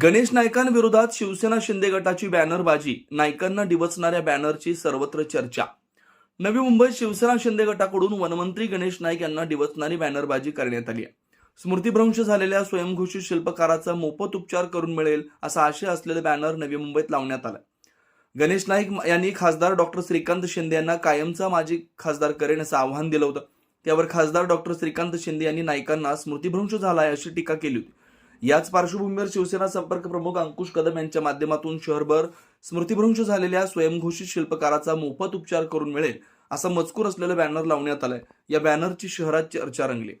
गणेश नाईकांविरोधात शिवसेना शिंदे गटाची बॅनरबाजी नाईकांना डिवचणाऱ्या बॅनरची सर्वत्र चर्चा. नवी मुंबईत शिवसेना शिंदे गटाकडून वनमंत्री गणेश नाईक यांना डिवचणारी बॅनरबाजी करण्यात आली आहे. झालेल्या स्वयंघोषित शिल्पकाराचा मोफत उपचार करून मिळेल असा आशय असलेले बॅनर नवी मुंबईत लावण्यात आला. गणेश नाईक यांनी खासदार डॉक्टर श्रीकांत शिंदे यांना कायमचा माजी खासदार करेन असं आव्हान दिलं होतं. त्यावर खासदार डॉक्टर श्रीकांत शिंदे यांनी नाईकांना स्मृतिभ्रंश झालाय अशी टीका केली होती. याच पार्श्वभूमीवर शिवसेना संपर्क प्रमुख अंकुश कदम यांच्या माध्यमातून शहरभर स्मृतिभ्रंश झालेल्या स्वयंघोषित शिल्पकाराचा मोफत उपचार करून मिळेल असा मजकूर असलेलं बॅनर लावण्यात आलाय. या बॅनरची शहरात चर्चा रंगली.